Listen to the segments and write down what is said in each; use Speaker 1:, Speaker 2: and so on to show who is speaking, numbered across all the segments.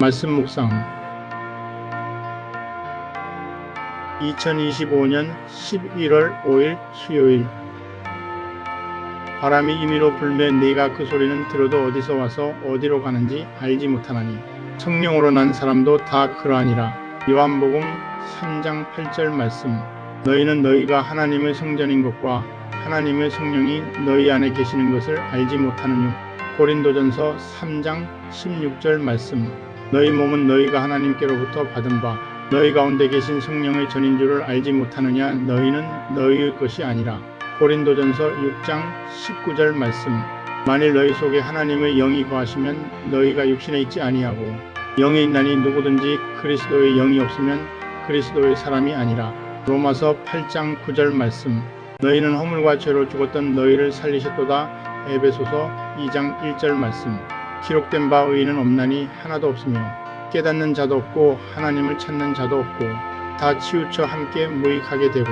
Speaker 1: 말씀 묵상. 2025년 11월 5일 수요일. 바람이 임의로 불매 네가 그 소리는 들어도 어디서 와서 어디로 가는지 알지 못하나니 성령으로 난 사람도 다 그러하니라. 요한복음 3장 8절 말씀. 너희는 너희가 하나님의 성전인 것과 하나님의 성령이 너희 안에 계시는 것을 알지 못하느뇨. 고린도전서 3장 16절 말씀 너희 몸은 너희가 하나님께로부터 받은 바 너희 가운데 계신 성령의 전인 줄을 알지 못하느냐? 너희는 너희의 것이 아니라. 고린도전서 6장 19절 말씀. 만일 너희 속에 하나님의 영이 거하시면 너희가 육신에 있지 아니하고 영이 있나니 누구든지 그리스도의 영이 없으면 그리스도의 사람이 아니라. 로마서 8장 9절 말씀. 너희는 허물과 죄로 죽었던 너희를 살리셨도다. 에베소서 2장 1절 말씀 기록된 바 의인은 없나니 하나도 없으며 깨닫는 자도 없고 하나님을 찾는 자도 없고 다 치우쳐 함께 무익하게 되고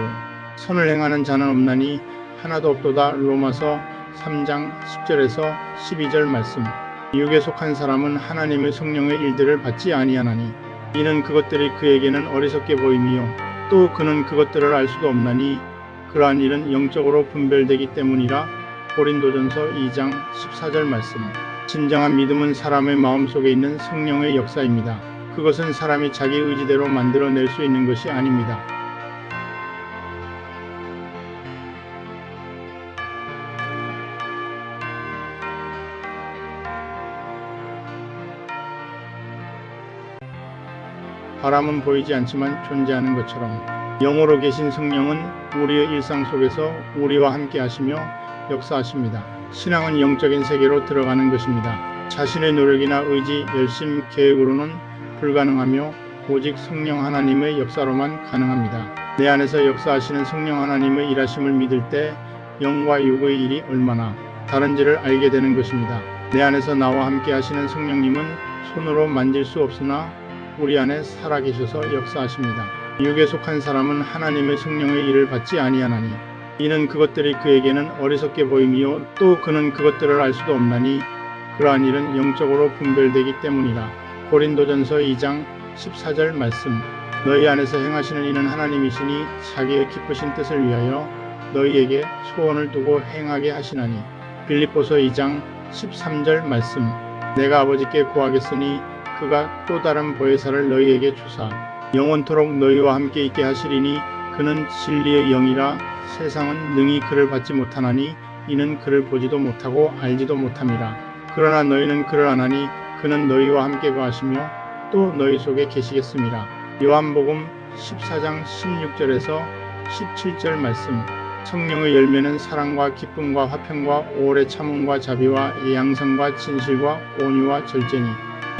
Speaker 1: 선을 행하는 자는 없나니 하나도 없도다. 로마서 3장 10절에서 12절 말씀. 육에 속한 사람은 하나님의 성령의 일들을 받지 아니하나니 이는 그것들이 그에게는 어리석게 보임이요 또 그는 그것들을 알 수도 없나니 그러한 일은 영적으로 분별되기 때문이라 고린도전서 2장 14절 말씀 진정한 믿음은 사람의 마음속에 있는 성령의 역사입니다. 그것은 사람이 자기 의지대로 만들어낼 수 있는 것이 아닙니다. 바람은 보이지 않지만 존재하는 것처럼 영으로 계신 성령은 우리의 일상 속에서 우리와 함께 하시며 역사하십니다. 신앙은 영적인 세계로 들어가는 것입니다. 자신의 노력이나 의지, 열심, 계획으로는 불가능하며 오직 성령 하나님의 역사로만 가능합니다. 내 안에서 역사하시는 성령 하나님의 일하심을 믿을 때 영과 육의 일이 얼마나 다른지를 알게 되는 것입니다. 내 안에서 나와 함께 하시는 성령님은 손으로 만질 수 없으나 우리 안에 살아계셔서 역사하십니다. 육에 속한 사람은 하나님의 성령의 일을 받지 아니하나니 이는 그것들이 그에게는 어리석게 보임이요 또 그는 그것들을 알 수도 없나니 그러한 일은 영적으로 분별되기 때문이라. 고린도전서 2장 14절 말씀. 너희 안에서 행하시는 이는 하나님이시니 자기의 기쁘신 뜻을 위하여 너희에게 소원을 두고 행하게 하시나니. 빌립보서 2장 13절 말씀. 내가 아버지께 구하겠으니 그가 또 다른 보혜사를 너희에게 주사. 영원토록 너희와 함께 있게 하시리니 그는 진리의 영이라 세상은 능히 그를 받지 못하나니 이는 그를 보지도 못하고 알지도 못함이라. 그러나 너희는 그를 아나니 그는 너희와 함께 거하시며 또 너희 속에 계시겠습니다. 요한복음 14장 16절에서 17절 말씀. 성령의 열매는 사랑과 기쁨과 화평과 오래 참음과 자비와 양성과 진실과 온유와 절제니.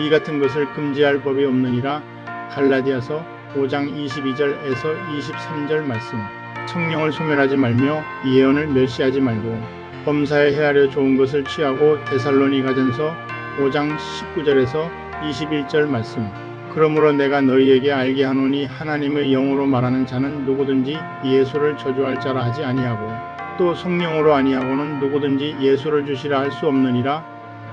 Speaker 1: 이 같은 것을 금지할 법이 없느니라 갈라디아서 5장 22절에서 23절 말씀. 성령을 소멸하지 말며 예언을 멸시하지 말고 범사에 헤아려 좋은 것을 취하고 데살로니가전서 5장 19절에서 21절 말씀. 그러므로 내가 너희에게 알게 하노니 하나님의 영으로 말하는 자는 누구든지 예수를 저주할 자라 하지 아니하고 또 성령으로 아니하고는 누구든지 예수를 주시라 할 수 없느니라.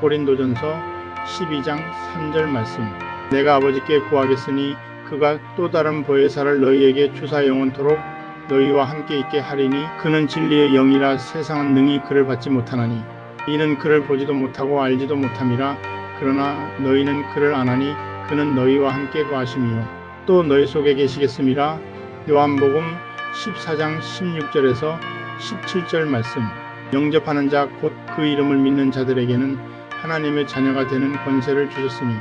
Speaker 1: 고린도전서 12장 3절 말씀. 내가 아버지께 구하겠으니 그가 또 다른 보혜사를 너희에게 주사 영원토록 너희와 함께 있게 하리니 그는 진리의 영이라 세상은 능히 그를 받지 못하나니 이는 그를 보지도 못하고 알지도 못함이라 그러나 너희는 그를 아나니 그는 너희와 함께 거하심이요. 또 너희 속에 계시겠음이라 요한복음 14장 16절에서 17절 말씀. 영접하는 자 곧 그 이름을 믿는 자들에게는 하나님의 자녀가 되는 권세를 주셨으니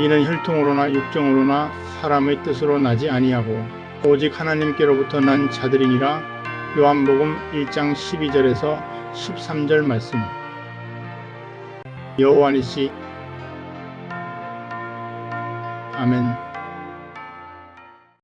Speaker 1: 이는 혈통으로나 육정으로나 사람의 뜻으로 나지 아니하고 오직 하나님께로부터 난 자들이니라. 요한복음 1장 12절에서 13절 말씀. 여호와니시 아멘